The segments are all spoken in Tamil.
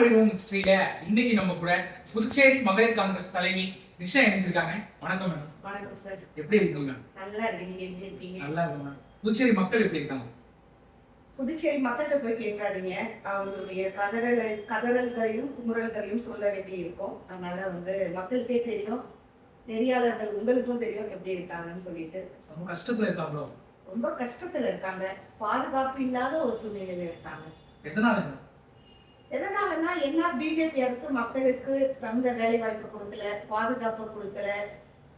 அறிவோம் ஸ்ரீல இன்னைக்கு நம்ம கூட புதுச்சேரி மகளிர் காங்கிரஸ் தலைவி நிஷா இணைஞ்சிருக்காங்க. வணக்கம் மேடம். வணக்கம் சார். எப்படி இருக்கீங்க நல்லா இருக்கீங்க இருக்கீங்க? நல்லா இருக்கும் மேம் புதுச்சேரி மக்கள் எப்படி இருக்காங்க? புதுச்சேரி மக்கள்கிட்ட போய் கேட்காதீங்க. அவங்களுடைய கதறல் கதறல்களையும் குமுறல்களையும் சொல்ல வேண்டி இருக்கும் அதனால வந்து மக்களுக்கே தெரியும். தெரியாதவர்கள் உங்களுக்கும் தெரியும் எப்படி இருக்காங்கன்னு சொல்லிட்டு. ரொம்ப கஷ்டத்துல இருக்காங்களோ ரொம்ப கஷ்டத்துல இருக்காங்க. பாதுகாப்பு இல்லாத ஒரு சூழ்நிலையில இருக்காங்க. எதனால எதனாலன்னா என்ன பிஜேபி அரசு மக்களுக்கு தகுந்த வேலை வாய்ப்பு கொடுக்கல பாதுகாப்பு கொடுக்கல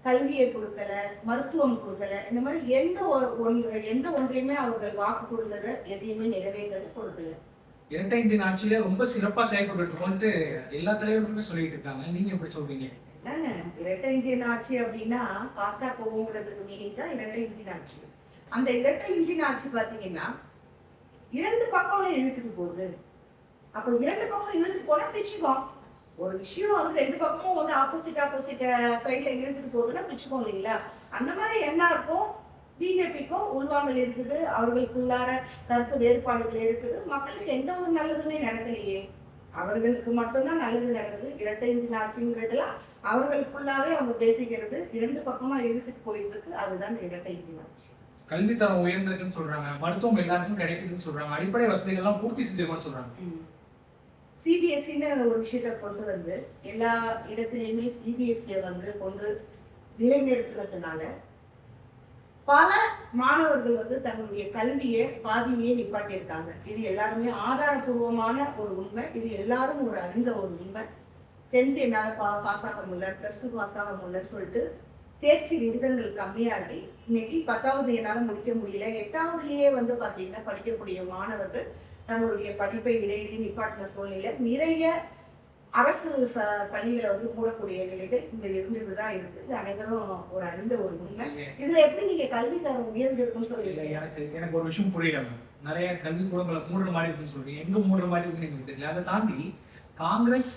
கல்வியை கொடுக்கல மருத்துவம் கொடுக்கல இந்த மாதிரி எந்த ஒன்று எந்த ஒன்றையுமே அவர்கள் வாக்கு கொடுத்தத எதையுமே நிறைவேற்றது கொடுக்கல. இரட்டை இன்ஜின் ஆட்சியில ரொம்ப சிறப்பா செயல்பட்டு இருக்கோம்ட்டு எல்லா தலைவர்களுமே சொல்லிட்டு இருக்காங்க. நீங்க எப்படி சொல்றீங்க? இரட்டை இன்ஜின் ஆட்சி அப்படின்னா பாஸ்டா போகுங்கிறதுக்கு மீனிங் தான் இரட்டை இன்ஜின் ஆட்சி அந்த இரட்டை இன்ஜின் ஆட்சி பார்த்தீங்கன்னா இரண்டு பக்கம் இழுத்துட்டு போகுது. அப்போ இரண்டு பக்கம் இழுத்துட்டு போனா பிச்சுக்கும் ஒரு விஷயம் வந்து ரெண்டு பக்கமும் வந்து ஆப்போசிட் ஆப்போசிட் சைட்ல இழுத்துட்டு போகுதுன்னா பிச்சுக்கும் இல்லைங்களா? அந்த மாதிரி என்ன இருக்கும்? பிஜேபிக்கும் உள்வாங்கல் இருக்குது அவர்களுக்குள்ளார கருத்து வேறுபாடுகள் இருக்குது. மக்களுக்கு எந்த ஒரு நல்லதுமே நடக்கலையே. அவர்களுக்கு மட்டும்தான் நல்லது நடக்குது. இரட்டை இன்ஜின் ஆட்சிங்கிறதுலாம் அவர்களுக்குள்ளாவே அவங்க பேசிக்கிறது இரண்டு பக்கமா இழுத்துட்டு போயிட்டு இருக்கு அதுதான் இரட்டை இன்ஜின் ஆட்சி கல்வி தரம் உயர்ந்திருக்குன்னு சொல்றாங்க. மருத்துவம் எல்லாருக்கும் கிடைக்குதுன்னு சொல்றாங்க. அடிப்படை வசதிகள் எல்லாம் பூர்த்தி செஞ்சிருக்கோம்னு சொல்றாங்க. சிபிஎஸ்சின்னு ஒரு விஷயத்தை கொண்டு வந்து எல்லா இடத்துலையுமே சிபிஎஸ்சியை வந்து கொண்டு நிலைநிறுத்துறதுனால பல மாணவர்கள் வந்து தங்களுடைய கல்வியை பாதியிலேயே நிப்பாட்டியிருக்காங்க. இது எல்லாருமே ஆதாரபூர்வமான ஒரு உண்மை. இது எல்லாரும் ஒரு அறிந்த ஒரு உண்மை. டென்த் என்னால் பா பாஸ் ஆக முடியல. ப்ளஸ் டூ பாஸ் ஆக முடியலன்னு சொல்லிட்டு தேர்ச்சி விகிதங்கள் கம்மியாகி இன்னைக்கு பத்தாவது என்னால் முடிக்க முடியல. எட்டாவதுலேயே வந்து பார்த்தீங்கன்னா படிக்கக்கூடிய மாணவர்கள் தங்களுடைய படிப்பை இடையிலேயே நிப்பாட்டின சூழ்நிலை. நிறைய அரசு ச பள்ளிகளை வந்து மூடக்கூடிய நிலைகள் இங்க இருந்துட்டு தான் இருக்கு. இது அனைவரும் ஒரு அறிந்த ஒரு உண்மை. இதுல எப்படி நீங்க கல்வி தரம் உயர்ந்திருக்குன்னு இல்ல சொல்றீங்க எனக்கு எனக்கு ஒரு விஷயம் புரியல நிறைய கல்வி கூடங்களை மூடுற மாதிரி இருக்குன்னு சொல்றீங்க. எங்க மூடுற மாதிரி இருக்குன்னு எனக்கு தெரியல. அதை தாண்டி காங்கிரஸ்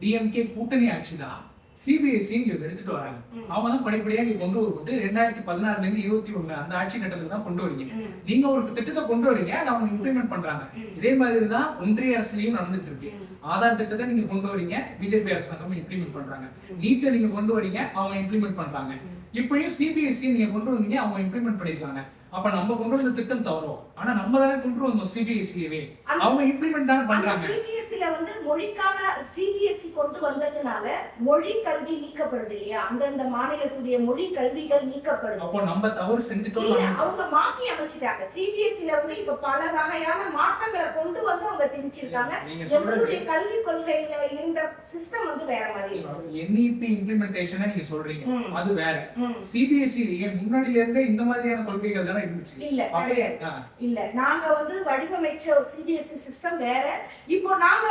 டிஎம்கே கூட்டணி ஆட்சி தான் சிபிஎஸ்சி இங்க எடுத்துட்டு வராங்க. அவங்க தான் படிப்படியா இங்க கொண்டு வரும்போது ரெண்டாயிரத்தி பதினாறுல இருந்து இருபத்தி ஒண்ணு அந்த ஆட்சி கட்டத்துக்கு தான் கொண்டு வரீங்க. நீங்க ஒரு திட்டத்தை கொண்டு வரீங்க அதை அவங்க இம்ப்ளிமெண்ட் பண்றாங்க. இதே மாதிரி தான் ஒன்றிய அரசுலயும் நடந்துட்டு இருக்கு. ஆதார் திட்டத்தை நீங்க கொண்டு வரீங்க பிஜேபி அரசாங்கம் இம்ப்ளிமெண்ட் பண்றாங்க. நீட்டை நீங்க கொண்டு வரீங்க அவங்க இம்ப்ளிமெண்ட் பண்றாங்க. இப்பயும் சிபிஎஸ்சி நீங்க கொண்டு வந்தீங்க அவங்க இம்ப்ளிமெண்ட் பண்ணிருக்காங்க. அப்ப நம்ம கொண்டு வந்த திட்டம் தவறும். ஆனா நம்ம தானே கொண்டு வந்தோம் சிபிஎஸ்சியவே அந்த அவங்க இம்ப்ளிமெண்ட் தானே பண்றாங்க. சிபிஎஸ்சில வந்து மொழிக்கான சிபிஎஸ்சி கொண்டு வந்ததுனால மொழி கல்வி நீக்கப்படுது இல்லையா? அந்தந்த மாநிலத்துடைய மொழி கல்விகள் நீக்கப்படுது. அப்போ நம்ம தவறு செஞ்சுட்டோம் அவங்க மாத்தி அமைச்சிட்டாங்க. சிபிஎஸ்சில வந்து இப்ப பல வகையான மாற்றங்களை கொண்டு வந்து அவங்க திணிச்சிருக்காங்க. எங்களுடைய கல்வி கொள்கையில இருந்த சிஸ்டம் வந்து வேற மாதிரி. என்இபி இம்ப்ளிமெண்டேஷனை நீங்க சொல்றீங்க. அது வேற. ம். சிபிஎஸ்சிலேயே முன்னாடில இருந்தே இந்த மாதிரியான கொள்கைகள் தானே இருந்துச்சு இல்ல கிடையாது. இல்ல நாங்க வந்து வடிவமைச்ச சிபிஎஸ்சி சிஸ்டம் வேற. இப்போ நாங்க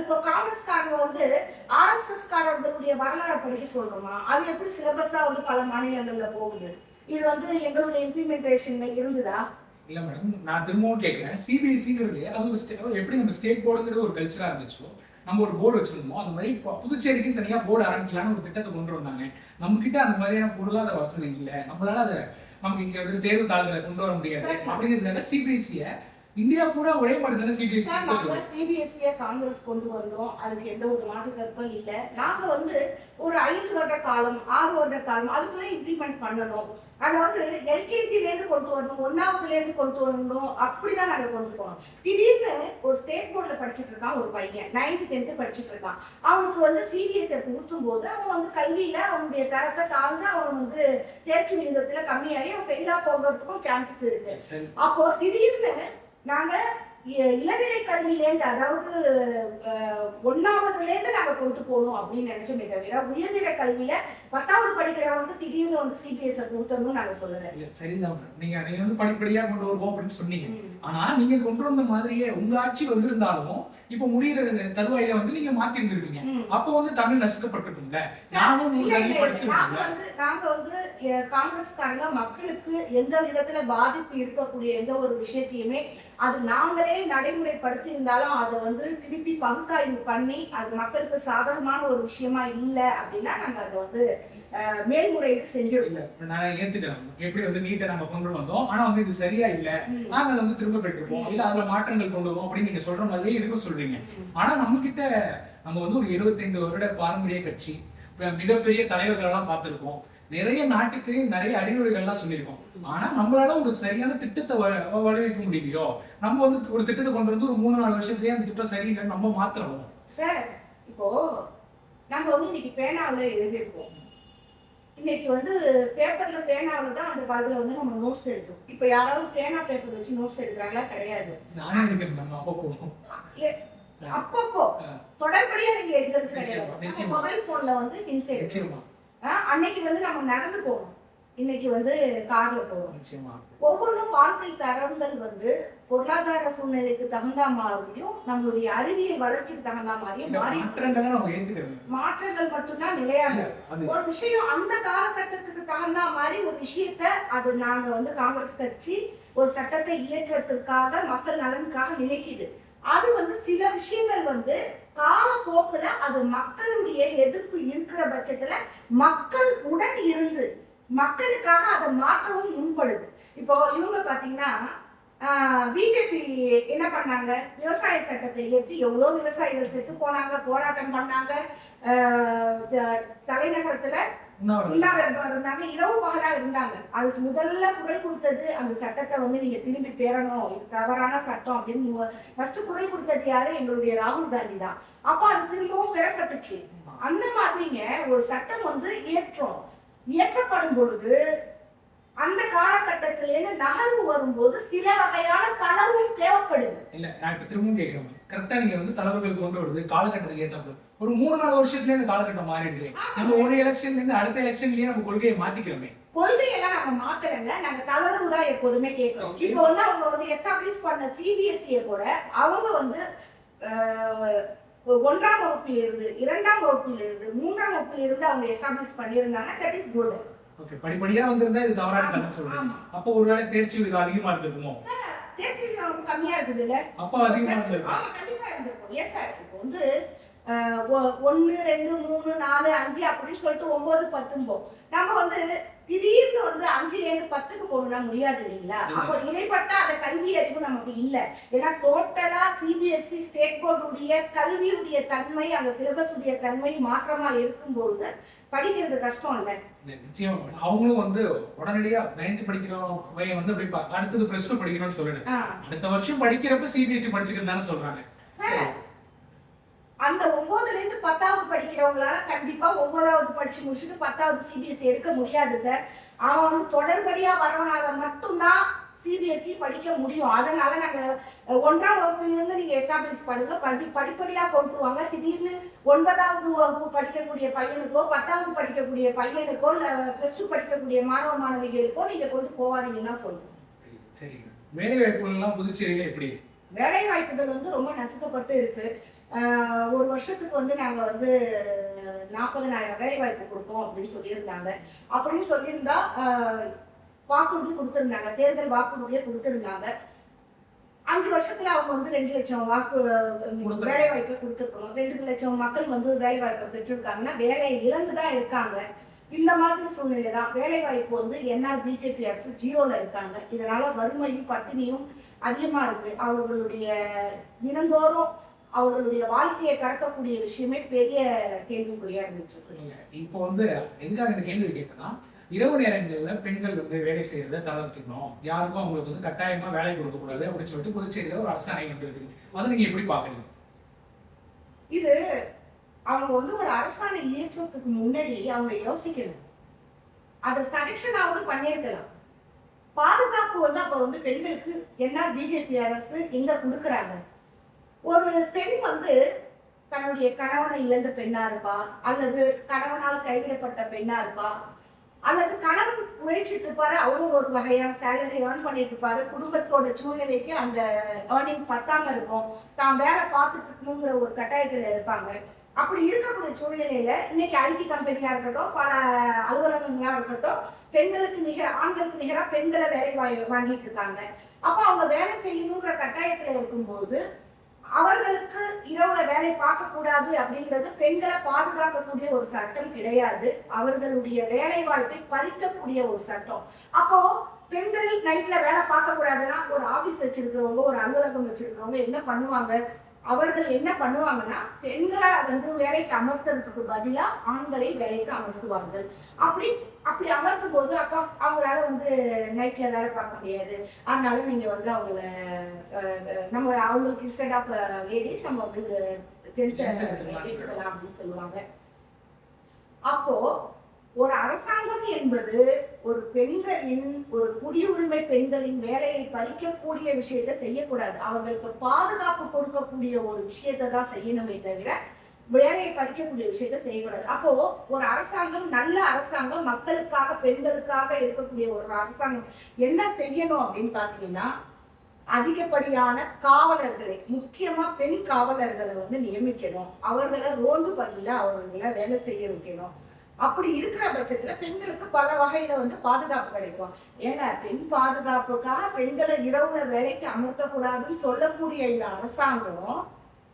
இப்போ காங்கிரஸ்காரங்க வந்து ஆர்எஸ்எஸ் காரர்களுடைய வரலாறு படிக்க சொல்றோமா? அது எப்படி சிலபஸா வந்து பல மாநிலங்கள்ல போகுது? இது வந்து எங்களுடைய இம்ப்ளிமெண்டேஷன்ல இருந்ததா? இல்ல மேடம் நான் திரும்பவும் கேட்கிறேன் சிபிஎஸ்சிங்கிறது அது ஒரு எப்படி நம்ம ஸ்டேட் போர்டுங்கிற ஒரு கல்ச்சரா இருந்துச்சோ நம்ம ஒரு போர்டு வச்சிருந்தோம். அந்த மாதிரி இப்போ புதுச்சேரிக்கு தனியா போர்டு ஆரம்பிக்கலாம்னு ஒரு திட்டத்தை கொண்டு வந்தாங்க. நம்ம கிட்ட அந்த மாதிரியான பொருளாதார வசதி இல்ல. நம்மளால அதை நமக்கு இங்க வந்து தேர்வு தாள்களை கொண்டு வர முடியாது. அப்படிங்கிறதுனால சிபிஎஸ்சிய இந்தியா பூரா ஒரே மாதிரி தானே சிபிஎஸ்சி சார் நாங்க சிபிஎஸ்சிய காங்கிரஸ் கொண்டு வந்தோம். அதுக்கு எந்த ஒரு மாற்று கருத்தும் இல்ல. நாங்க வந்து ஒரு ஐந்து வருட காலம் ஆறு வருட காலம் அதுக்குள்ள இம்ப்ளிமெண்ட் பண்ணணும். அதாவது எல்கேஜில இருந்து கொண்டு வரணும் ஒன்னாவதுல இருந்து கொண்டு வரணும் அப்படிதான் நாங்க கொண்டு போனோம் திடீர்னு ஒரு ஸ்டேட் போர்ட்ல படிச்சிட்டு இருக்கான் ஒரு பையன் நைன்த் டென்த் படிச்சிட்டு இருக்கான். அவனுக்கு வந்து சிபிஎஸ்சி ஊற்றும் போது அவன் வந்து கல்வியில அவனுடைய தரத்தை தாழ்ந்து அவன் வந்து தேர்ச்சி விகிதத்துல கம்மியாகி அவன் ஃபெயிலா போகிறதுக்கும் சான்சஸ் இருக்கு. அப்போ திடீர்னு நாங்க இ- இளநிலை கல்வியிலேருந்து அதாவது அஹ், ஒண்ணாவதுலேருந்து நாங்க கொண்டு போகணும் அப்படின்னு நினைச்சோமே தவிர உயர்நிலை கல்வியில பத்தாவது படிக்கிறவங்க திடீர்னு வந்து சிபிஎஸ் கொடுத்தணும்னு நாங்க சொல்லல சரிதான். நீங்க நீங்க வந்து படிப்படியா கொண்டு வருவோம் அப்படின்னு சொன்னீங்க ஆனா நீங்க கொண்டு வந்த மாதிரியே உங்க ஆட்சி வந்திருந்தாலும் இப்ப முடியிற தருவாயில வந்து நீங்க மாத்தி இருந்திருப்பீங்க. அப்போ வந்து தமிழ் நசுக்கப்பட்டிருக்கும்ல சார், நானும். நாங்க வந்து நாங்க வந்து அஹ், காங்கிரஸ்காரங்க மக்களுக்கு எந்த விதத்துல பாதிப்பு இருக்கக்கூடிய எந்த ஒரு விஷயத்தையுமே அது நாங்களே நடைமுறைப்படுத்தி இருந்தாலும் அதை வந்து திருப்பி பகுத்தாய்வு பண்ணி அது மக்களுக்கு சாதகமான ஒரு விஷயமா இல்லை அப்படின்னா நாங்க அதை வந்து மேல்முறையீடு செஞ்சிருக்கோம். நான் ஏத்துக்கிறேன் எப்படி வந்து நீட்டை நம்ம கொண்டு வந்தோம். ஆனா வந்து இது சரியா இல்ல. நாங்க அதை வந்து திரும்ப பெற்றிருப்போம் இல்ல அதுல மாற்றங்கள் கொண்டு வருவோம் அப்படின்னு நீங்க சொல்ற மாதிரியே இதுக்கும் சொல்றீங்க. ஆனா நம்ம கிட்ட நம்ம வந்து ஒரு 75 வருட பாரம்பரிய கட்சி மிகப்பெரிய தலைவர்கள் எல்லாம் பார்த்திருக்கோம். நிறைய நாட்டுக்கு நிறைய அறிவுரைகள்லாம் சொல்லியிருக்கோம். ஆனா நம்மளால ஒரு சரியான திட்டத்தை வடிவமைக்க முடியலையோ? நம்ம வந்து ஒரு திட்டத்தை கொண்டு வந்து ஒரு மூணு நாலு வருஷத்துலயே அந்த திட்டம் சரியில்லைன்னு நம்ம மாத்திரணும் சார் இப்போ நம்ம வந்து இன்னைக்கு பேனாவில் எழுதியிருக்கோம். இன்னைக்கு வந்து பேப்பர்ல பேனாவில் தான் அந்த காலத்துல வந்து நம்ம நோட்ஸ் எடுத்தோம். இப்போ யாராவது பேனா பேப்பர் வச்சு நோட்ஸ் எடுக்கிறாங்களா? கிடையாது. நானே இருக்கிறேன் நம்ம அப்பப்போ. ஆ. தொடர்படியா நீங்க எடுக்கிறது கிடையாது. மொபைல் போன்ல வந்து நிச்சயமா. அன்னைக்கு வந்து நம்ம நடந்து போவோம் இன்னைக்கு வந்து கார்ல நிச்சயமா. ஒவ்வொன்றும் வாழ்க்கை தரங்கள் வந்து பொருளாதார சூழ்நிலைக்கு தகுந்த மாதிரியும் நம்மளுடைய அறிவியல் வளர்ச்சிக்கு தகுந்த மாதிரியும் மாற்றங்களை மட்டும்தான் நிலையானது. ஒரு விஷயம் அந்த காலகட்டத்துக்கு தகுந்த மாதிரி ஒரு விஷயத்த அது நாங்க வந்து காங்கிரஸ் கட்சி ஒரு சட்டத்தை இயற்றத்திற்காக மக்கள் நலனுக்காக நினைக்குது. அது வந்து சில விஷயங்கள் வந்து காலப்போக்கில் அது மக்களுடைய எதிர்ப்பு இருக்கிற பட்சத்தில் மக்கள் உடன் இருந்து மக்களுக்காக அதை மாற்றவும் முன்படுது. இப்போ இவங்க பார்த்தீங்கன்னா பிஜேபி என்ன பண்ணாங்க? விவசாய சட்டத்தை ஏற்றி எவ்வளோ விவசாயிகள் செத்து போனாங்க போராட்டம் பண்ணாங்க தலைநகரத்தில் த- உண்ணாவிரதம். இருந்தாங்க இரவு பகலா இருந்தாங்க. அதுக்கு முதல்ல குரல் கொடுத்தது அந்த சட்டத்தை வந்து நீங்க திரும்பி பெறணும். தவறான சட்டம் அப்படின்னு ஃபர்ஸ்ட் குரல் கொடுத்தது யாரு? எங்களுடைய ராகுல் காந்தி தான். அப்போ அது திரும்பவும் பெறப்பட்டுச்சு. அந்த மாதிரிங்க ஒரு சட்டம் வந்து இயற்றோம் இயற்றப்படும் பொழுது அந்த காலகட்டத்திலேருந்து நகர்வு வரும்போது சில வகையான தளர்வும் தேவைப்படுது. இல்ல நான் இப்ப திரும்பவும் கேட்கிறேன் கரெக்டா நீங்க வந்து தலைவர்கள் கொண்டு வருது காலகட்டத்துக்கு ஏத்தாப்புல ஒரு மூணு நாலு வருஷத்துலயே இந்த காலகட்டம் மாறிடுது நம்ம ஒரு எலெக்ஷன்ல இருந்து அடுத்த எலெக்ஷன்லயே நம்ம கொள்கையை மாத்திக்கிறோமே. கொள்கையெல்லாம் நம்ம மாத்தலைங்க. நாங்க தளர்வு தான் எப்போதுமே கேட்கிறோம். இப்போ வந்து அவங்க வந்து எஸ்டாப்ளிஷ் பண்ண சிபிஎஸ்சியை கூட அவங்க வந்து ஒன்றாம் வகுப்பில் இருந்து இரண்டாம் வகுப்பில் இருந்து மூன்றாம் வகுப்பில் இருந்து அவங்க எஸ்டாப்ளிஷ் பண்ணியிருந்தாங்க. தட் இஸ் குட் ஓகே படிப்படியா வந்திருந்தா இது தவறான கணக்கு சொல்றேன் அப்போ ஒருவேளை தேர்ச்சி விகிதம் அதிகமா இருந்திருக்குமோ? தேர்ச்சி விகிதம் கம்மியா இருக்குது இல்ல அப்போ அதிகமா இருந்திருக்கும்? ஆமா கண்டிப்பா இருந்திருக்கும். ஏன் சார் இப்போ வந்து ஆஹ், ஒ- ஒண்ணு ரெண்டு மூணு நாலு அஞ்சு அப்படின்னு சொல்லிட்டு ஒன்பது பத்தும்போம். நம்ம வந்து திடீர்னு வந்து அஞ்சுல இருந்து பத்துக்கு போகணும்னா முடியாது இல்லைங்களா? இல்ல. அப்போ இடைப்பட்ட அந்த கல்வி அறிவு நமக்கு இல்ல. ஏன்னா டோட்டலா சிபிஎஸ்சி ஸ்டேட் போர்டுடைய கல்வியுடைய தன்மை அந்த சிலபஸ் உடைய தன்மை மாற்றமா இருக்கும்போது படிக்கிறது கஷ்டம் இல்ல. நிச்சயமா. அவங்களும் வந்து உடனடியா நைன்த் படிக்கிறோம் வந்து அப்படி அடுத்தது பிளஸ் டூ படிக்கணும்னு ஆஹ், அடுத்த வருஷம் படிக்கிறப்ப சிபிஎஸ்சி படிச்சுக்கிறது தானே சொல்றாங்க. அந்த ஒன்பதுல இருந்து பத்தாவது படிக்கிறவங்களால கண்டிப்பா ஒன்பதாவது படிச்சு முடிச்சுட்டு பத்தாவது சிபிஎஸ்சி எடுக்க முடியாது சார். அவன் வந்து தொடர்படியா வரவனால மட்டும்தான் சிபிஎஸ்சி படிக்க முடியும். அதனால நாங்க ஒன்றாம் வகுப்புல இருந்து நீங்க எஸ்டாப்ளிஷ் பண்ணுங்க. படி படிப்படியா கொண்டு வாங்க. திடீர்னு ஒன்பதாவது வகுப்பு படிக்கக்கூடிய பையனுக்கோ பத்தாவது படிக்கக்கூடிய பையனுக்கோ இல்ல பிளஸ் டூ படிக்கக்கூடிய மாணவ மாணவிகளுக்கோ நீங்க கொண்டு போகாதீங்கன்னு தான் சொல்றோம். சரி வேலை வாய்ப்புகள் எல்லாம் புதுச்சேரியில எப்படி? வேலை வாய்ப்புகள் வந்து ரொம்ப நசுக்கப்பட்டு இருக்கு. ஒரு வருஷத்துக்கு வந்து நாங்க வந்து நாற்பதனாயிரம் வேலை வாய்ப்பு கொடுப்போம் அப்படின்னு சொல்லியிருந்தாங்க. அப்படின்னு சொல்லியிருந்தா வாக்குறுதி கொடுத்திருந்தாங்க. தேர்தல் வாக்குறுதியை கொடுத்திருந்தாங்க. அஞ்சு வருஷத்துல அவங்க வந்து ரெண்டு லட்சம் வாக்கு. வேலை வாய்ப்பை கொடுத்துருக்கணும் ரெண்டு லட்சம் மக்கள் வந்து வேலை வாய்ப்பை பெற்றிருக்காங்கன்னா வேலையை இழந்து தான் இருக்காங்க. இந்த மாதிரி சூழ்நிலை தான். வேலை வாய்ப்பு வந்து என்ஆர் பிஜேபி அரசு ஜீரோல இருக்காங்க. இதனால வறுமையும் பட்டினியும் அதிகமா இருக்கு. அவர்களுடைய தினந்தோறும் அவர்களுடைய வாழ்க்கையை கடத்தக்கூடிய விஷயமே பெரிய கேள்விக்குறியா இருந்துட்டு இருக்கு இப்போ வந்து எதுக்காக இந்த கேள்வி கேட்டேன்னா இரவு நேரங்கள்ல பெண்கள் வந்து வேலை செய்யறதை தளர்த்திக்கணும். யாருக்கும் அவங்களுக்கு வந்து கட்டாயமா வேலை கொடுக்க கூடாது அப்படின்னு சொல்லிட்டு புதுச்சேரியில ஒரு அரசாணை வந்திருக்கு அதை நீங்க எப்படி பாக்குறீங்க இது அவங்க வந்து ஒரு அரசாணை இயற்றத்துக்கு முன்னாடி அவங்க யோசிக்கணும். அதை சஜஷனாவது பண்ணியிருக்கலாம். பாதுகாப்பு வந்து அப்ப வந்து பெண்களுக்கு என்ன பிஜேபி அரசு எங்க கொடுக்குறாங்க? ஒரு பெண் வந்து தன்னுடைய கணவனை இழந்த பெண்ணா இருப்பா அல்லது கணவனால் கைவிடப்பட்ட பெண்ணா இருப்பா அல்லது கணவன் உழைச்சிட்டு இருப்பாரு அவரும் ஒரு வகையான சேலரி ஏர்ன் பண்ணிட்டு இருப்பாரு. குடும்பத்தோட சூழ்நிலைக்கு அந்த ஏர்னிங் பத்தாம இருக்கும். தான் வேலை பார்த்துட்டு இருக்கணுங்கிற ஒரு கட்டாயத்துல இருப்பாங்க. அப்படி இருக்கக்கூடிய சூழ்நிலையில இன்னைக்கு ஐடி கம்பெனியா இருக்கட்டும் பல அலுவலகங்களா இருக்கட்டும் பெண்களுக்கு நிகர ஆண்களுக்கு நிகராக பெண்களை வேலை வாங்கிட்டு இருக்காங்க. அப்போ அவங்க வேலை செய்யணுங்கிற கட்டாயத்துல இருக்கும்போது அவர்களுக்கு இரவுல வேலை பார்க்க கூடாது அப்படின்றது பெண்களை பாதுகாக்கக்கூடிய ஒரு சட்டம் கிடையாது. அவர்களுடைய வேலை வாய்ப்பை பறிக்கக்கூடிய ஒரு சட்டம். அப்போ பெண்கள் நைட்ல வேலை பார்க்க கூடாதுன்னா ஒரு ஆபீஸ் வச்சிருக்கிறவங்க ஒரு அலுவலகம் வச்சிருக்கிறவங்க என்ன பண்ணுவாங்க? அவர்கள் என்ன பண்ணுவாங்கன்னா பெண்களை வந்து வேலைக்கு அமர்த்துறதுக்கு பதிலா ஆண்களை வேலைக்கு அமர்த்துவார்கள். அப்படி அப்படி அமர்த்தும் போது அப்ப அவங்களால வந்து நைட்ல வேலை பார்க்க முடியாது. அதனால நீங்க வந்து அவங்கள நம்ம அவங்களுக்கு இன்ஸ்டெட் ஆஃப் லேடிஸ் நம்ம வந்து அப்படின்னு சொல்லுவாங்க. அப்போ ஒரு அரசாங்கம் என்பது ஒரு பெண்களின் ஒரு குடியுரிமை பெண்களின் வேலையை பறிக்கக்கூடிய விஷயத்தை செய்யக்கூடாது. அவங்களுக்கு பாதுகாப்பு கொடுக்கக்கூடிய ஒரு விஷயத்தை தான் செய்யணுமே தவிர வேலையை பறிக்கக்கூடிய விஷயத்தை செய்யக்கூடாது. அப்போ ஒரு அரசாங்கம் நல்ல அரசாங்கம் மக்களுக்காக பெண்களுக்காக இருக்கக்கூடிய ஒரு அரசாங்கம் என்ன செய்யணும் அப்படின்னு பாத்தீங்கன்னா அதிகப்படியான காவலர்களை முக்கியமா பெண் காவலர்களை வந்து நியமிக்கணும். அவர்களை ரோந்து பணியில அவர்களை வேலை செய்ய வைக்கணும். அப்படி இருக்கிற பட்சத்துல பெண்களுக்கு பல வகையில வந்து பாதுகாப்பு கிடைக்கும். ஏன்னா பெண் பாதுகாப்புக்காக பெண்களை இரவுல வேலைக்கு அமர்த்தக்கூடாதுன்னு சொல்லக்கூடிய இந்த அரசாங்கம்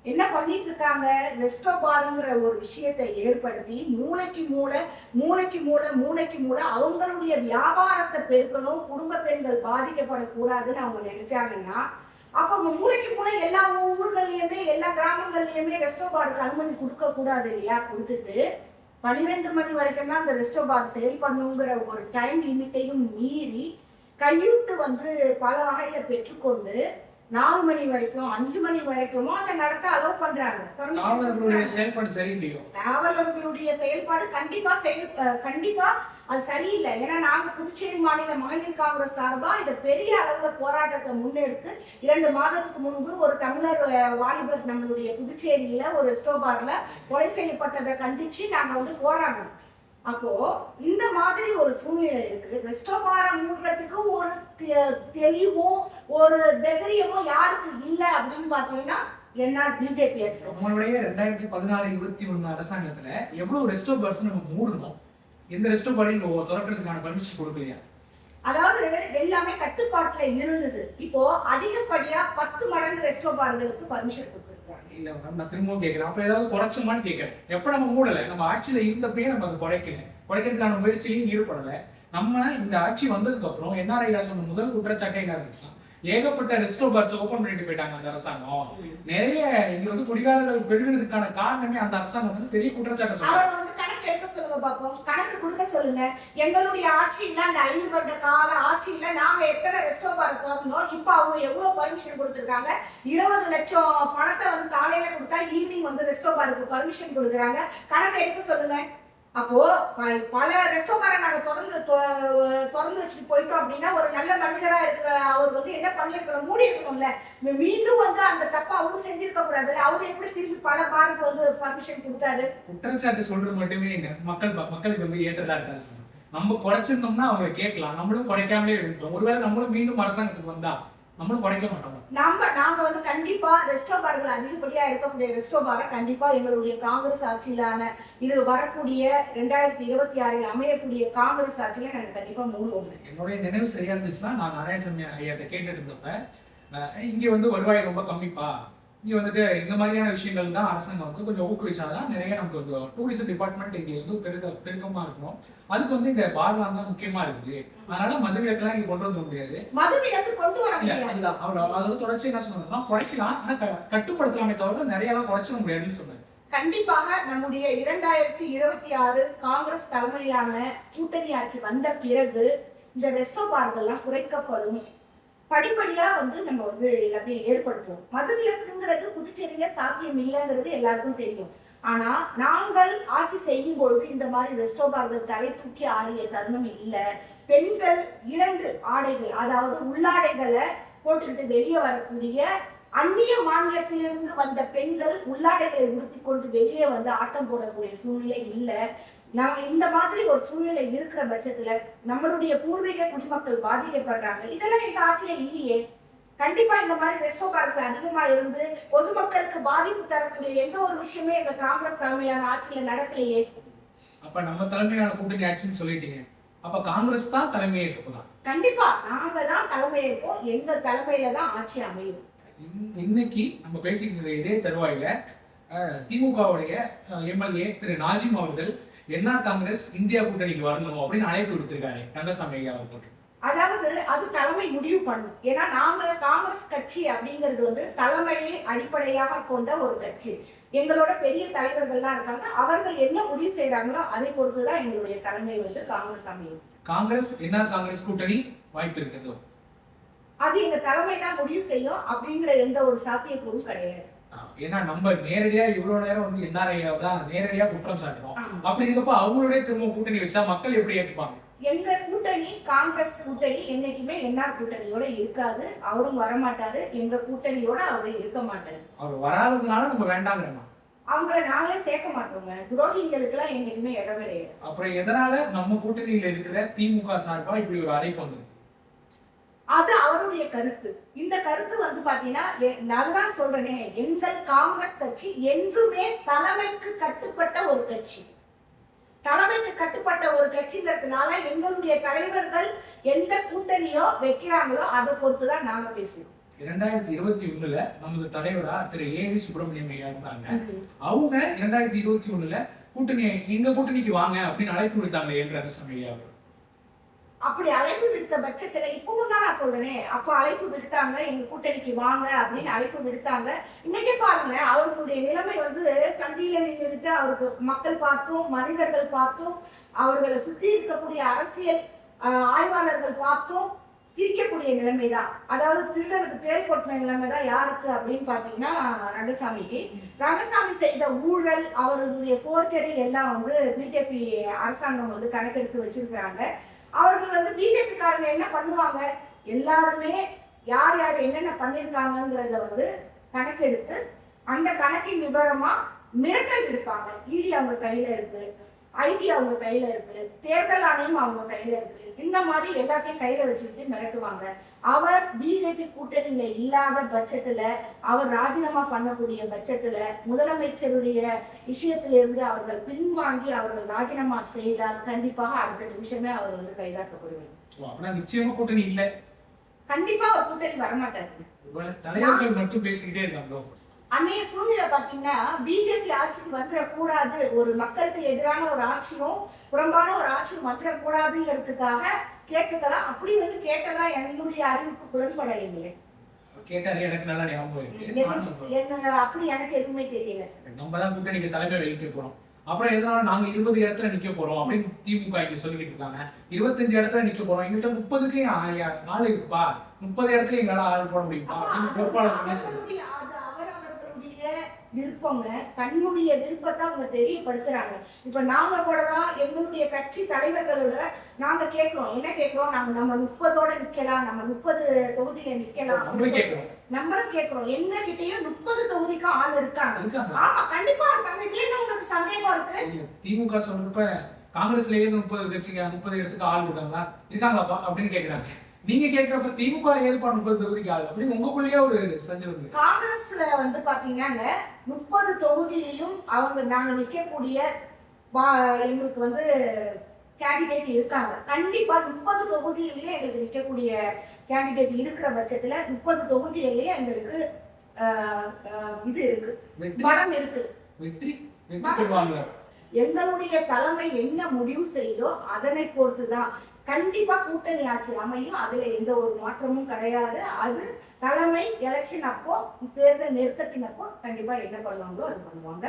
என்ன பண்ணிட்டு இருக்காங்க? ரெஸ்டோபாருங்கிற ஒரு விஷயத்தை ஏற்படுத்தி மூளைக்கு மூளை மூளைக்கு மூளை மூளைக்கு மூளை அவங்களுடைய வியாபாரத்தை பெருக்கணும் குடும்ப பெண்கள் பாதிக்கப்படக்கூடாதுன்னு அவங்க நினைச்சாங்கன்னா அப்ப அவங்க மூளைக்கு மூளை எல்லா ஊர்கள்லயுமே எல்லா கிராமங்கள்லயுமே ரெஸ்டோ பாருக்கு அனுமதி கொடுக்க கூடாது இல்லையா? கொடுத்துட்டு பன்னிரெண்டு மணி வரைக்கும் தான் அந்த ரெஸ்டோ பார் செயல்படணுங்கிற ஒரு டைம் லிமிட்டையும் மீறி கையூட்டு வந்து பல வகையில பெற்றுக்கொண்டு நாலு மணி வரைக்கும் அஞ்சு மணி வரைக்கும் அதை நடத்த அலோவ் பண்றாங்க. காவலர்களுடைய. செயல்பாடு சரியில்லையோ? காவலர்களுடைய செயல்பாடு கண்டிப்பா செயல் கண்டிப்பா அது சரியில்லை. ஏன்னா நாங்க புதுச்சேரி மாநில மகளிர் காங்கிரஸ் சார்பா இந்த பெரிய அளவுல போராட்டத்தை முன்னெடுத்து இரண்டு மாதத்துக்கு முன்பு ஒரு தமிழர் வாலிபர் நம்மளுடைய புதுச்சேரியில ஒரு ஸ்டோபார்ல கொலை செய்யப்பட்டதை கண்டிச்சு நாங்க வந்து போராடணும் அப்போ இந்த மாதிரி ஒரு சூழ்நிலை இருக்கு. ரெஸ்டோபாரை மூடுறதுக்கு ஒரு தெளிவும் ஒரு தைரியமும் யாருக்கு இல்லை அப்படின்னு பாத்தீங்கன்னா என்ன பிஜேபி அரசு. நம்மளுடைய ரெண்டாயிரத்தி பதினாறு இருபத்தி ஒண்ணு அரசாங்கத்துல எவ்வளவு ரெஸ்டோ பர்ஸ் நம்ம மூடணும்? எந்த ரெஸ்டோ பாரையும் திறக்கிறதுக்கான பர்மிஷன் கொடுக்கலையா? அதாவது எல்லாமே கட்டுப்பாட்டுல இருந்தது. இப்போ அதிகப்படியா பத்து மடங்கு ரெஸ்டோ பார்களுக்கு பர்மிஷன் கொடுத்துருக்காங்க இல்ல நான் திரும்பவும் கேட்கிறேன் அப்ப ஏதாவது குறைச்சோமான்னு கேட்கிறேன் எப்ப நம்ம மூடல? நம்ம ஆட்சியில இருந்தப்பயே நம்ம அதை குறைக்கல. குறைக்கிறதுக்கான முயற்சியிலையும் ஈடுபடல. நம்ம இந்த ஆட்சி வந்ததுக்கு அப்புறம் என்ஆர்ஐ சொன்ன முதல் குற்றச்சாட்டே என்ன இருந்துச்சுன்னா ஏகப்பட்ட ரெஸ்டோ பார்ஸ் ஓபன் பண்ணிட்டு போயிட்டாங்க அந்த அரசாங்கம். நிறைய இங்க வந்து குடிகாரர்கள் பெருகிறதுக்கான காரணமே அந்த அரசாங்கம் வந்து பெரிய குற்றச்சாட்டை சொல்றாங்க. வந்து கணக்கு எடுக்க சொல்லுங்க பாப்போம். கணக்கு கொடுக்க சொல்லுங்க. எங்களுடைய ஆட்சியில அந்த ஐந்து வருட கால ஆட்சியில நாங்க எத்தனை ரெஸ்டோ பார்க் திறந்தோம்? இப்ப அவங்க எவ்வளவு பர்மிஷன் கொடுத்துருக்காங்க? இருபது லட்சம் பணத்தை வந்து காலையில கொடுத்தா ஈவினிங் வந்து ரெஸ்டோ பார்க்கு பர்மிஷன் கொடுக்குறாங்க. கணக்கு எடுக்க சொல்லுங்க. அப்போ ப- பல ரெஸ்டோரண்ட் நாங்க தொடர்ந்து தொ- திறந்து வச்சுட்டு போயிட்டோம் அப்படின்னா ஒரு நல்ல மனிதரா இருக்கிற அவர் வந்து என்ன பண்ணிருக்கணும்? மூடி இருக்கணும்ல. மீண்டும் வந்து அந்த தப்பை அவரும் செஞ்சிருக்க கூடாதுல்ல அவர் எப்படி திரும்பி பல பாருக்கு வந்து பர்மிஷன் கொடுத்தாரு? குற்றச்சாட்டு சொல்றது மட்டுமே இல்லை. மக்கள் மக்களுக்கு வந்து ஏற்றதா இருக்காது. நம்ம குறைச்சிருந்தோம்னா அவங்க கேட்கலாம். நம்மளும் குறைக்காமலே இருந்தோம். ஒருவேளை நம்மளும் மீண்டும் அரசாங்கத்துக்கு வந்தா நம்மளும் குறைக்க மாட்டோம். நம்ம நாங்க வந்து கண்டிப்பா ரெஸ்டோ பார்கள் அதிகப்படியா இருக்கக்கூடிய ரெஸ்டோ பாரை கண்டிப்பா எங்களுடைய காங்கிரஸ் ஆட்சியிலான இது வரக்கூடிய ரெண்டாயிரத்தி இருபத்தி ஆறில் அமையக்கூடிய காங்கிரஸ் ஆட்சியில நாங்க கண்டிப்பா மூடுவோம். என்னுடைய நினைவு சரியா இருந்துச்சுன்னா நான் நாராயணசாமி ஐயாட்ட கேட்டுட்டு இருந்தப்ப இங்க வந்து வருவாய் ரொம்ப கம்மிப்பா. இங்க வந்துட்டு இந்த மாதிரியான விஷயங்கள் தான் அரசாங்கம் வந்து கொஞ்சம் ஊக்குவிச்சாதான் நிறைய நமக்கு வந்து டூரிசம் டிபார்ட்மெண்ட் இங்க வந்து பெருக பெருக்கமா இருக்கணும். அதுக்கு வந்து இந்த பார்லாம் தான் முக்கியமா இருக்குது. அதனால மதுவிலக்கெல்லாம் இங்க கொண்டு வர முடியாது. மது விலக்கு கொண்டு வர முடியாது. அவர் அதோட தொடர்ச்சி என்ன சொன்னா குறைக்கலாம் ஆனா க- கட்டுப்படுத்தலாமே தவிர நிறைய எல்லாம் குறைச்சிட முடியாதுன்னு சொன்னாரு கண்டிப்பாக நம்முடைய இரண்டாயிரத்தி இருபத்தி ஆறு காங்கிரஸ் தலைமையிலான கூட்டணி ஆட்சி வந்த பிறகு இந்த ரெஸ்டோ பார்கள்லாம் குறைக்கப்படும். படிப்படியா வந்து நம்ம வந்து எல்லாத்தையும் ஏற்படுத்துவோம். மதுவிலக்குங்கிறது புதுச்சேரியில சாத்தியம் இல்லைங்கிறது எல்லாருக்கும் தெரியும். ஆனா நாங்கள் ஆட்சி செய்யும் பொழுது இந்த மாதிரி ரெஸ்டோ பார்கள் தலை தூக்கி ஆடிய தருணம் இல்லை. பெண்கள் இரண்டு ஆடைகள் அதாவது உள்ளாடைகளை போட்டுக்கிட்டு வெளியே வரக்கூடிய அந்நிய மாநிலத்திலிருந்து வந்த பெண்கள் உள்ளாடைகளை உடுத்தி கொண்டு வெளியே வந்து ஆட்டம் போடக்கூடிய சூழ்நிலை இல்லை. நாங்க இந்த மாதிரி ஒரு சூழ்நிலை இருக்கிற பட்சத்துல நம்மளுடைய பூர்வீக குடிமக்கள் பாதிக்கப்படுறாங்க. இதெல்லாம் எங்க ஆட்சியில இல்லையே. கண்டிப்பா இந்த மாதிரி ரெஸ்டோ பார்க்கள் அதிகமா இருந்து பொதுமக்களுக்கு பாதிப்பு தரக்கூடிய எந்த ஒரு விஷயமே எங்க காங்கிரஸ் தலைமையிலான ஆட்சியில நடக்கலையே. அப்ப நம்ம தலைமையான கூட்டணி ஆட்சின்னு சொல்லிட்டீங்க. அப்ப காங்கிரஸ் தான் தலைமையே இருக்கலாம் கண்டிப்பா நாங்க தான் தலைமை இருப்போம் எங்க தலைமையில தான் ஆட்சி அமையும். இன்- இன்னைக்கு நம்ம இருக்க இதே தருவாயில திமுகவுடைய எம்எல்ஏ திரு நாஜிம் அவர்கள் என்ஆர் காங்கிரஸ் இந்தியா கூட்டணிக்கு வரணும் அப்படின்னு அழைப்பு விடுத்திருக்காரு ரங்கசாமி ஐயா அவர்கள் அதாவது அது தலைமை முடிவு பண்ணும். ஏன்னா நாம காங்கிரஸ் கட்சி அப்படிங்கிறது வந்து தலைமையை அடிப்படையாக கொண்ட ஒரு கட்சி. எங்களோட பெரிய தலைவர்கள்லாம் இருக்காங்க. அவர்கள் என்ன முடிவு செய்றாங்களோ அதை பொறுத்து தான் எங்களுடைய தலைமை வந்து காங்கிரஸ் அமையும் காங்கிரஸ் என்ஆர் காங்கிரஸ் கூட்டணி? வாய்ப்பு இருக்கிறது? அது எங்க தலைமை தான் முடிவு செய்யும் அப்படிங்கிற எந்த ஒரு சாத்தியக்கூறும் கிடையாது. ஏன்னா நம்ம நேரடியா இவ்வளவு நேரம் வந்து என்ஆர் ஐயாவை தான் நேரடியா குற்றம் சாட்டுறோம். அப்படி இருக்கப்ப அவங்களுடைய திரும்ப கூட்டணி வச்சா மக்கள் எப்படி ஏத்துப்பாங்க? எங்க கூட்டணி காங்கிரஸ் கூட்டணி என்னைக்குமே என்ஆர் கூட்டணியோட இருக்காது. அவரும் வரமாட்டாரு. எங்க கூட்டணியோட அவர் இருக்க மாட்டாரு. அவர் வராததுனால நம்ம வேண்டாங்கிறோம்? அவங்கள நாங்களே சேர்க்க மாட்டோங்க. துரோகிகளுக்கெல்லாம் என்னைக்குமே இடம் கிடையாது அப்புறம் எதனால நம்ம கூட்டணியில இருக்கிற திமுக சார்பா இப்படி ஒரு அழைப்பு வந்தது? அது அவருடைய கருத்து. இந்த கருத்து வந்து பாத்தீங்கன்னா நான் தான் சொல்றேனே எங்கள் காங்கிரஸ் கட்சி என்றுமே தலைமைக்கு கட்டுப்பட்ட ஒரு கட்சி. தலைமைக்கு கட்டுப்பட்ட ஒரு கட்சிங்கிறதுனால எங்களுடைய தலைவர்கள் எந்த கூட்டணியோ வைக்கிறாங்களோ அதை பொறுத்து தான் நாங்க பேசுவோம். இரண்டாயிரத்தி இருபத்தி ஒண்ணுல நமது தலைவரா திரு. ஏ. வி. சுப்பிரமணியம் ஐயா இருந்தாங்க. அவங்க இரண்டாயிரத்தி இருபத்தி ஒண்ணுல கூட்டணி எங்க கூட்டணிக்கு வாங்க அப்படின்னு அழைப்பு விடுத்தாங்க என் ரங்கசாமி ஐயா. அப்படி அழைப்பு விடுத்த பட்சத்துல இப்பவும் தான் நான் சொல்றேனே. அப்போ அழைப்பு விடுத்தாங்க எங்க கூட்டணிக்கு வாங்க அப்படின்னு அழைப்பு விடுத்தாங்க. இன்னைக்கே பாருங்க அவர்களுடைய நிலைமை வந்து சந்தியில நின்றுட்டு அவருக்கு மக்கள் பார்த்தும் மனிதர்கள் பார்த்தும் அவர்களை சுத்தி இருக்கக்கூடிய அரசியல் ஆய்வாளர்கள் பார்த்தும் சிரிக்கக்கூடிய நிலைமை தான் அதாவது திருடருக்கு தேர் கொட்டின நிலைமை தான் யாருக்கு அப்படின்னு பாத்தீங்கன்னா ரங்கசாமிக்கு. ரங்கசாமி செய்த ஊழல் அவர்களுடைய போர்ச்சரி எல்லாம் வந்து பிஜேபி அரசாங்கம் வந்து கணக்கெடுத்து வச்சிருக்கிறாங்க. அவர்கள் வந்து பிஜேபி காரங்க என்ன பண்ணுவாங்க? எல்லாருமே யார் யார் என்னென்ன பண்ணியிருக்காங்கங்கிறத வந்து கணக்கெடுத்து அந்த கணக்கின் விவரமா மிரட்டல் எடுப்பாங்க இடி அவங்க கையில இருக்கு. ஐடி அவங்க கையில இருக்கு தேர்தல் ஆணையம் அவங்க கையில இருக்கு. இந்த மாதிரி எல்லாத்தையும் கையில வச்சுக்கிட்டு மிரட்டுவாங்க. அவர் பிஜேபி கூட்டணியில இல்லாத பட்சத்துல அவர் ராஜினாமா பண்ணக்கூடிய பட்சத்துல முதலமைச்சருடைய விஷயத்திலிருந்து அவர்கள் பின்வாங்கி அவர்கள் ராஜினாமா செய்தால் கண்டிப்பாக அடுத்த நிமிஷமே அவர் வந்து கைதாக்கப்படுவார் நிச்சயமா கூட்டணி இல்ல. கண்டிப்பா அவர் கூட்டணி வரமாட்டாரு. தலைவர்கள் மட்டும் பேசிக்கிட்டே இருக்காங்களோ? அன்னைய சூழ்நிலை பாத்தீங்கன்னா பிஜேபி ஆட்சிக்கு வந்துடக்கூடாது ஒரு மக்களுக்கு எதிரான ஒரு ஆட்சியும் புறம்பான ஒரு ஆட்சியும் வந்துடக்கூடாதுங்கிறதுக்காக கேட்டுக்கலாம். அப்படி வந்து கேட்டதா என்னுடைய அறிவுக்கு என்ன அப்படி எனக்கு எதுவுமே தெரியல. நம்ம தான் கூட்டணிக்கு தலைமை வகிக்க போறோம். அப்புறம் எதனால நாங்க இருபது இடத்துல நிக்க போறோம் அப்படின்னு திமுக இங்க சொல்லிக்கிட்டு இருக்காங்க. இருபத்தஞ்சு இடத்துல நிக்க போறோம். எங்கள்கிட்ட முப்பதுக்கு ஆள் இருக்குப்பா. முப்பது இடத்துல எங்களால ஆள் போட முடியுமா? அப்ப அப்படின்னு அது பொறுப்பாளர்களே சொல்லுங்க அவர்களுடைய- அது அவரவர்களுடைய விருப்பங்க தன்னுடைய விருப்பத்தை அவங்க தெரியப்படுத்துறாங்க. இப்ப நாங்க கூட தான் எங்களுடைய கட்சி தலைவர்களோட நாங்க கேட்கிறோம். என்ன கேட்கிறோம்? நாங்க நம்ம முப்பதோட நிக்கலாம். நம்ம முப்பது தொகுதியில நிக்கலாம். நம்மளும் கேட்கிறோம். எங்க கிட்டயும் முப்பது தொகுதிக்கு ஆள் இருக்காங்க. ஆமா கண்டிப்பா இருக்காங்க. இதுல உங்களுக்கு சந்தேகம் இருக்கு? திமுக சொல்றப்ப காங்கிரஸ்லயே இருந்து முப்பது கட்சிக்கு முப்பது இடத்துக்கு ஆள் இருக்காங்களா? இருக்காங்களாப்பா? அப்படின்னு கேக்குறாங்க. நீங்க கேக்குறப்ப திமுக ஏதுப்பா முப்பது தொகுதிக்கு ஆள் அப்படின்னு உங்களுக்குள்ளேயே ஒரு சஞ்சலம் காங்கிரஸ்ல வந்து பாத்தீங்கன்னா முப்பது தொகுதியிலும் அவங்க நாங்க நிக்கக்கூடிய எங்களுக்கு வந்து கேண்டிடேட் இருக்காங்க. கண்டிப்பா முப்பது தொகுதியிலேயே எங்களுக்கு நிக்கக்கூடிய கேண்டிடேட் இருக்கிற பட்சத்துல முப்பது தொகுதியிலேயே எங்களுக்கு இது இருக்கு. பலம் இருக்கு. வெற்றி? எங்களுடைய தலைமை என்ன முடிவு செய்தோ அதனை பொறுத்துதான். கண்டிப்பா கூட்டணி ஆட்சி அமையும். அதுல எந்த ஒரு மாற்றமும் கிடையாது. அது தலைமை எலெக்ஷன் அப்போ தேர்தல் நெருக்கத்தின் அப்போ கண்டிப்பா என்ன பண்ணுவாங்களோ அது பண்ணுவாங்க.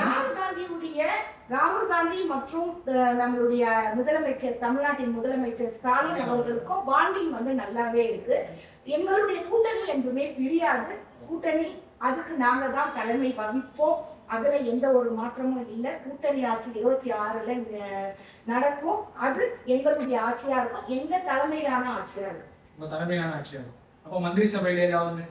ராகுல் காந்தியுடைய ராகுல் காந்தி மற்றும் நம்மளுடைய முதலமைச்சர் தமிழ்நாட்டின் முதலமைச்சர் ஸ்டாலின் அவர்களுக்கும் பாண்டிங் வந்து நல்லாவே இருக்கு. எங்களுடைய கூட்டணி என்றுமே பிரியாது. கூட்டணி அதுக்கு நாங்க தான் தலைமை வகிப்போம். அதுல எந்த ஒரு மாற்றமும் இல்லை. கூட்டணி ஆட்சி இருபத்தி ஆறுல நடக்கும். அது எங்களுடைய ஆட்சியா இருக்கும். எங்க தலைமையிலான ஆட்சியா இருக்கும். உங்க தலைமையிலான ஆட்சியாகும் அப்போ மந்திரி சபையில ஏதாவது.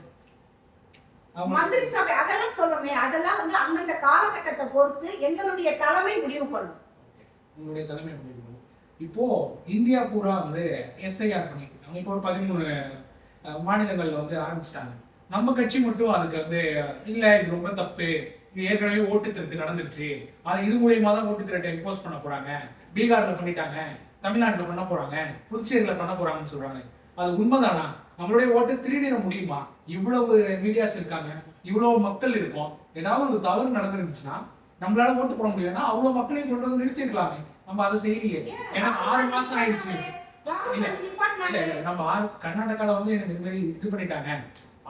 மந்திரி சபை அதெல்லாம் சொல்லுமே. அதெல்லாம் வந்து அந்தந்த காலகட்டத்தை பொறுத்து எங்களுடைய தலைமை முடிவு பண்ணும். உங்களுடைய தலைமை முடிவு பண்ணும். இப்போ இந்தியா பூரா வந்து எஸ்ஐஆர் பண்ணிருக்காங்க இப்போ ஒரு பதிமூணு அஹ், மாநிலங்கள்ல வந்து ஆரம்பிச்சிட்டாங்க. நம்ம கட்சி மட்டும் அதுக்கு வந்து இல்ல இது ரொம்ப தப்பு. இது ஏற்கனவே ஓட்டு திருட்டு நடந்துருச்சு. அது இது மூலியமா தான் ஓட்டு திருட்டை இம்போஸ் பண்ண போறாங்க. பீகார்ல பண்ணிட்டாங்க. தமிழ்நாட்டுல பண்ண போறாங்க. புதுச்சேரியில பண்ண போறாங்கன்னு சொல்றாங்க. அது உண்மைதானா? நம்மளுடைய ஓட்டை திருடிட முடியுமா? இவ்வளவு மீடியாஸ் இருக்காங்க. இவ்வளவு மக்கள் இருக்கோம். ஏதாவது ஒரு தவறு நடந்துருந்துச்சுன்னா நம்மளால ஓட்டு போட முடியலன்னா அவ்வளவு மக்களையும் கொண்டு வந்து நிறுத்திருக்கலாமே. நம்ம அதை செய்யலையே. ஏன்னா ஆறு மாசம் ஆயிடுச்சு. இல்ல, இல்ல இல்ல, நம்ம ஆறு கர்நாடகால வந்து எனக்கு இது மாதிரி இது பண்ணிட்டாங்க.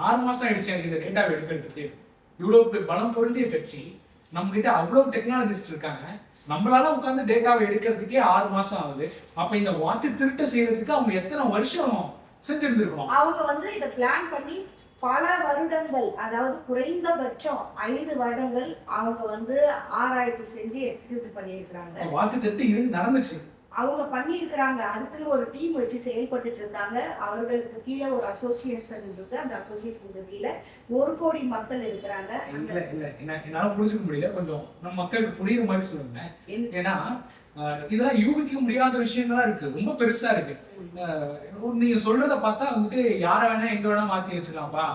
ஆறு மாசம் ஆயிடுச்சு எனக்கு இந்த டேட்டாவை எடுக்கிறதுக்கு. இவ்வளவு பெ- பலம் பொருந்திய கட்சி நம்ம கிட்ட அவ்வளவு டெக்னாலஜிஸ்ட் இருக்காங்க. நம்மளால உட்கார்ந்து டேட்டாவை எடுக்கிறதுக்கே ஆறு மாசம் ஆகுது. அப்ப இந்த வாக்கு திருட்ட செய்யறதுக்கு அவங்க எத்தனை வருஷம் செஞ்சிருந்திருக்கணும்? அவங்க வந்து இதை பிளான் பண்ணி பல வருடங்கள் அதாவது குறைந்தபட்சம் ஐந்து வருடங்கள் அவங்க வந்து ஆராய்ச்சி செஞ்சு எக்ஸிக்யூட் பண்ணியிருக்கிறாங்க. வாக்கு திருட்டு இது நடந்துச்சு. அவங்க பண்ணியிருக்கிறாங்க. அதுக்குன்னு ஒரு டீம் வச்சு செயல்பட்டுட்டு இருக்காங்க அவர்களுக்கு கீழே ஒரு அசோசியேஷன் இருக்கு. அந்த அசோசியேஷனுக்கு கீழே ஒரு கோடி மக்கள் இருக்கிறாங்க. என்னால புரிஞ்சுக்க முடியல. கொஞ்சம் நம்ம மக்களுக்கு புரியுற மாதிரி சொல்லுங்க ஏன்னா இதெல்லாம் யூகிக்க முடியாத விஷயங்களா இருக்கு. ரொம்ப பெருசா இருக்கு. நீங்க சொல்றத பார்த்தா வந்துட்டு யார வேணா எங்க வேணா மாத்தி வச்சிடலாம்ப்பா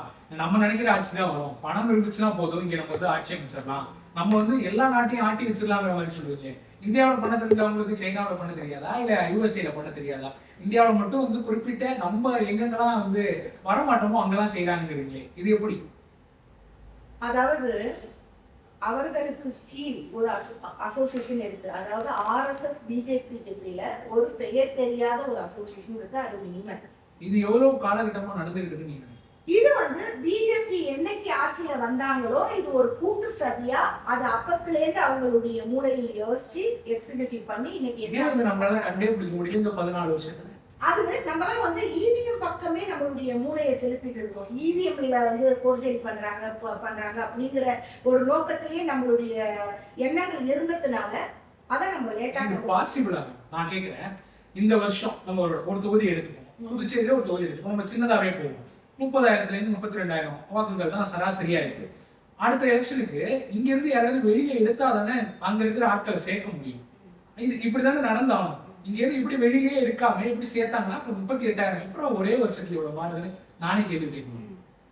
நம்ம நினைக்கிற ஆட்சி தான் வரும். பணம் இருந்துச்சுன்னா போதும். இங்க நம்ம வந்து ஆட்சி அமைச்சிடலாம். நம்ம வந்து எல்லா நாட்டையும் ஆட்டி வச்சிடலாங்கிற மாதிரி சொல்லுவீங்க இந்தியாவில் பண்ண தெரிஞ்சவங்களுக்கு சைனாவில் பண்ண தெரியாதா? இல்ல யூஎஸ்ஏல பண்ண தெரியாதா? இந்தியாவில் மட்டும் வந்து குறிப்பிட்ட நம்ம எங்கெங்கெல்லாம் வந்து வரமாட்டோமோ அங்கெல்லாம் செய்யறாங்கிறீங்களே இது எப்படி? அதாவது அவர்களுக்கு கீழ் ஒரு அசோசியேஷன் இருக்கு. அதாவது ஆர்எஸ்எஸ் பிஜேபி கீழ ஒரு பெயர் தெரியாத ஒரு அசோசியேஷன் இருக்கு. அது உண்மை இது எவ்வளவு காலகட்டமா நடந்துகிட்டு நீங்க இது வந்து பிஜேபி என்னைக்கு ஆட்சியில வந்தாங்களோ இது ஒரு கூட்டு சதியா அது அப்பத்திலேருந்து அவங்களுடைய மூளையை யோசிச்சு எக்ஸிக்யூட்டிவ் பண்ணி இன்னைக்கு நம்மளால அது நம்மளாம் வந்து இவிஎம் பக்கமே நம்மளுடைய மூளையை செலுத்திட்டு இருக்கோம். இவிஎம்ல வந்து ஃபோர்ஜரி பண்றாங்க பண்றாங்க அப்படிங்கிற ஒரு நோக்கத்திலேயே நம்மளுடைய எண்ணங்கள் இருந்ததுனால அதை நம்ம இது லேட்டா பாசிபிளா நான் கேக்குறேன். இந்த வருஷம் நம்ம ஒரு தொகுதி எடுத்துப்போம் புதுச்சேரியில ஒரு தொகுதி எடுத்துப்போம் நம்ம சின்னதாவே போவோம். முப்பதாயிரத்துல இருந்து முப்பத்தி ரெண்டாயிரம் வாக்குகள் தான் சராசரியா இருக்கு அடுத்த எலெக்ஷனுக்கு இங்க இருந்து யாராவது வெளியே எடுத்தா தானே அங்க இருக்கிற ஆட்களை சேர்க்க முடியும். இது இப்படிதானே நடந்தாகணும். இங்க இருந்து இப்படி வெளியே எடுக்காம இப்படி சேர்த்தாங்கன்னா அப்ப முப்பத்தி எட்டாயிரம் அப்புறம் ஒரே வருஷத்துல இவ்வளவு மாறுதுன்னு நானே கேள்வி கேட்கணும்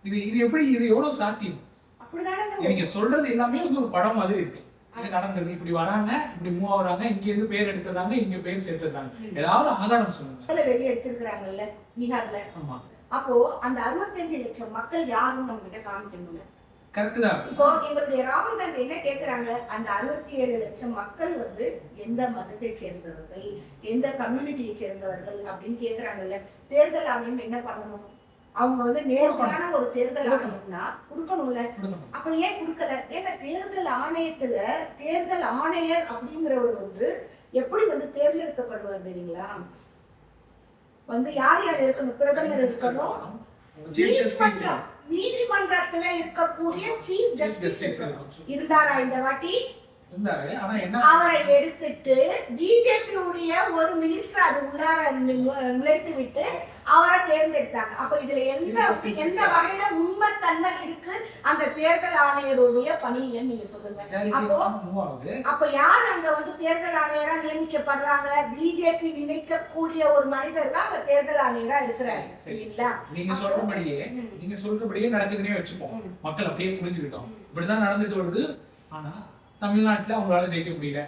இது இது எப்படி இது எவ்வளவு சாத்தியம்? நீங்க சொல்றது எல்லாமே வந்து ஒரு படம் மாதிரி இருக்கு. இது நடந்தது இப்படி வராங்க இப்படி மூவ் ஆகுறாங்க இங்க இருந்து பேர் எடுத்துறாங்க இங்க பேர் சேர்த்துறாங்க ஏதாவது ஆதாரம் சொல்லுங்க. வெளியே எடுத்திருக்கிறாங்கல்ல பீகார்ல. ஆமா. அப்போ அந்த அறுபத்தஞ்சு லட்சம் மக்கள் யாருன்னு நம்ம கிட்ட காமிக்கணுங்க இப்போ எங்களுடைய ராகுல் காந்தி என்ன கேக்குறாங்க? அந்த அறுபத்தி ஏழு லட்சம் மக்கள் வந்து எந்த மதத்தை சேர்ந்தவர்கள் எந்த கம்யூனிட்டியை சேர்ந்தவர்கள் அப்படின்னு கேக்குறாங்கல்ல? தேர்தல் ஆணையம் என்ன பண்ணணும்? அவங்க வந்து நேர்மையான ஒரு தேர்தல் ஆணையம்னா கொடுக்கணும்ல. கொடுக்கணும். அப்ப ஏன் கொடுக்கல? ஏங்க தேர்தல் ஆணையத்துல தேர்தல் ஆணையர் அப்படிங்கிறவர் வந்து எப்படி வந்து தேர்ந்தெடுக்கப்படுவார் தெரியுங்களா? வந்து யார் யார் இருக்கணும்? பிரதமர் இருக்கணும். நீதிமன்றத்துல இருக்கக்கூடிய சீஃப் ஜஸ்டிஸ் இருந்தாரா இந்த வாட்டி? அவரை எடுத்துட்டு பிஜேபி உடைய ஒரு மினிஸ்டர் அது உள்ளார நுழைத்து விட்டு அவரை தேர்ந்தெடுத்தாங்க. அப்ப இதுல எந்த எந்த வகையில உண்மைத்தன்மை இருக்கு? அந்த தேர்தல் ஆணையருடைய பணியில நீங்க சொல்லுங்க. அப்போ- அப்ப யார் அங்க வந்து தேர்தல் ஆணையரா நியமிக்கப்படுறாங்க? பிஜேபி நினைக்கக்கூடிய ஒரு மனிதர் தான் அங்க தேர்தல் ஆணையரா இருக்கிறாரு. இல்லைங்களா? நீங்க சொல்றபடியே. நீங்க சொல்றபடியே நடக்குதுன்னே வச்சுப்போம். மக்கள் அப்படியே புரிஞ்சுக்கிட்டோம். இப்படிதான் நடந்துட்டு வருது. ஆனா தமிழ்நாட்டுல அவங்களால ஜெயிக்க முடியல.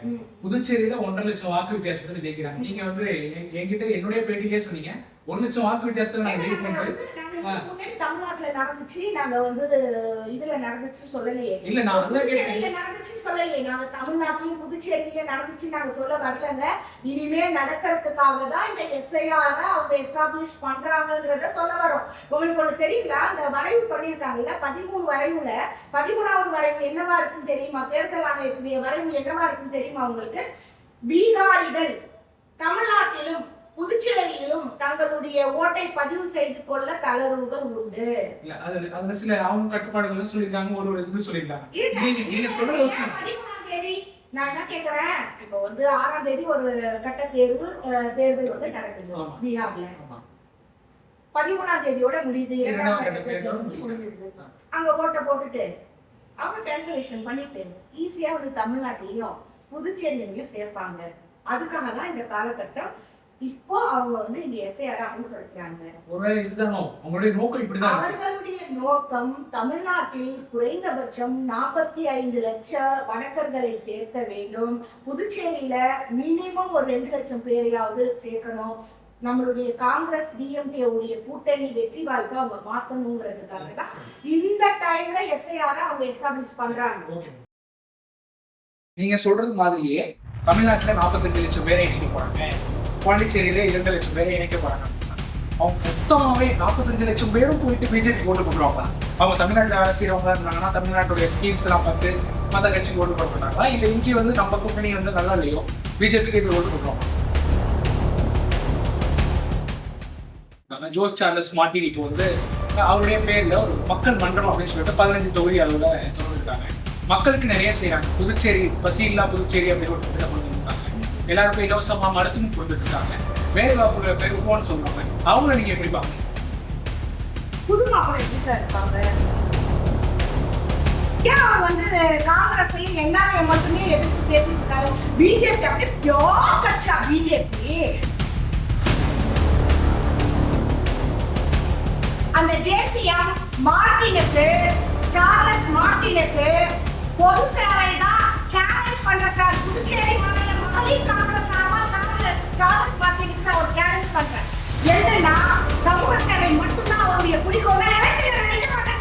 புதுச்சேரியில ஒன்றரை லட்சம் வாக்கு வித்தியாசத்துல ஜெயிக்கிறாங்க. நீங்க வந்து என்- என்கிட்ட என்னுடைய பேட்டியிலே சொன்னீங்க. ஒரு லட்சம் வாக்கு வித்தியாசத்துல நாங்க ஏன்னா இதுக்கு முன்னாடி தமிழ்நாட்டுல நடந்துச்சு நாங்க வந்து இதுல நடந்துச்சு சொல்லலையே. இல்ல நான் புதுச்சேரியில நடந்துச்சு சொல்லலையே. நாங்க தமிழ்நாட்டிலும் புதுச்சேரியில நடந்துச்சு நாங்க சொல்ல வரலங்க. இனிமே நடக்கிறதுக்காக தான் இந்த எஸ்ஐஆர் அவங்க எஸ்டாப்ளிஷ் பண்றாங்கங்கிறத சொல்ல வரோம். உங்களுக்கு ஒண்ணு தெரியுங்களா? அந்த வரைவு பண்ணியிருக்காங்கல்ல? பதிமூணு வரைவுல பதிமூணாவது வரைவு என்னவா இருக்குன்னு தெரியுமா? தேர்தல் ஆணையத்துடைய வரைவு என்னவா இருக்குன்னு தெரியுமா உங்களுக்கு? பீகாரிகள் தமிழ்நாட்டிலும் புதுச்சேரியிலும் தங்களுடைய ஓட்டை பதிவு செய்து கொள்ள தளர்வுகள் உண்டு. இல்ல அது அதுல சில அவங்க கட்டுப்பாடுகள் சொல்லிருக்காங்க ஒரு ஒரு இது சொல்லிருக்காங்க இருங்க. நீங்க நீங்க சொல்றத வச்சு பதிமூணாம் தேதி நான் என்ன கேக்குறேன்? இப்போ வந்து ஆறாம் தேதி ஒரு கட்ட தேர்வு தேர்தல் வந்து நடக்குது. பீகார்ல. பதிமூணாம் தேதியோட முடியுது. இரண்டாம் கட்ட தேர்தல் அங்க ஓட்டை போட்டுட்டு அவங்க கேன்சலேஷன் பண்ணிட்டு ஈஸியா வந்து தமிழ்நாட்டிலையும் புதுச்சேரியிலையும் சேர்ப்பாங்க. அதுக்காக தான் இந்த காலகட்டம் இப்போ அவங்க வந்து இங்க எஸ்ஐஆர் அமல்படுத்துறாங்க ஒருவேளை அவங்களுடைய நோக்கம் இப்படிதான். அவர்களுடைய நோக்கம் தமிழ்நாட்டில் குறைந்தபட்சம் நாற்பத்தி ஐந்து லட்சம் வணக்கர்களை சேர்க்க வேண்டும். புதுச்சேரியில மினிமம் ஒரு ரெண்டு லட்சம் பேரையாவது சேர்க்கணும். நம்மளுடைய காங்கிரஸ் டிஎம்கே உடைய கூட்டணி வெற்றி வாய்ப்பை அவங்க மாத்தணுங்கிறதுக்காக தான் இந்த டைம்ல எஸ்ஐஆர் அவங்க எஸ்டாப்ளிஷ் பண்றாங்க. நீங்க சொல்றது மாதிரியே தமிழ்நாட்டுல 45 லட்சம் பேரை இணைக்க போறாங்க. பாண்டிச்சேரியில இரண்டு லட்சம் பேரை இணைக்க போறாங்க. அவங்க மொத்தமாவே 45 லட்சம் பேரும் போயிட்டு பிஜேபி ஓட்டு போடுவாங்க அவங்க தமிழ்நாட்டில் வேலை செய்யறவங்க இருந்தாங்கன்னா தமிழ்நாட்டுடைய ஸ்கீம்ஸ் எல்லாம் பார்த்து மத கட்சிக்கு ஓட்டு போட மாட்டாங்களா? இல்ல இங்கே வந்து நம்ம கூட்டணி வந்து நல்லா இல்லையோ? பிஜேபிக்கு இது ஓட்டு போடுறாங்க ஜோஸ் சார்லஸ் மார்டின் இப்போ வந்து அவருடைய பேர்ல ஒரு மக்கள் மன்றம் அப்படின்னு சொல்லிட்டு பதினஞ்சு தொகுதி அளவுல தொடர்ந்துருக்காங்க மக்களுக்கு நிறைய செய்யறாங்க புதுச்சேரி பசி இல்லா புதுச்சேரி அப்படின்னு ஒரு திட்டம் எல்லாருக்கும் இலவசமாக மருத்துவம் கொடுத்துருக்காங்க வேலை வாய்ப்புகள் பெருக்கும்னு சொன்னாங்க. அவங்கள நீங்கள் எப்படி பாக்குறீங்க புது மாப்பிள்ளை எப்படி சார் இருப்பாங்க ஏன் அவர் வந்து காங்கிரஸையும் என்ஆர்ஐ மட்டுமே எதிர்த்து பேசிட்டு இருக்காரு? பிஜேபி அப்படியே பியோர் கட்சா பிஜேபி. அந்த ஜேசிஎம் மார்டினுக்கு சார்லஸ் மார்டினுக்கு பொது சேவை தான் சேலஞ்ச் பண்ற சார். புதுச்சேரி மாநில அதையும் தாங்கள நான் ஒரு சேலஞ்ச் பண்றேன். என்னன்னா சமூக சேவை மட்டும்தான் அவருடைய குறிக்கோளை நிறைவேற்றி நினைக்க மாட்டேன்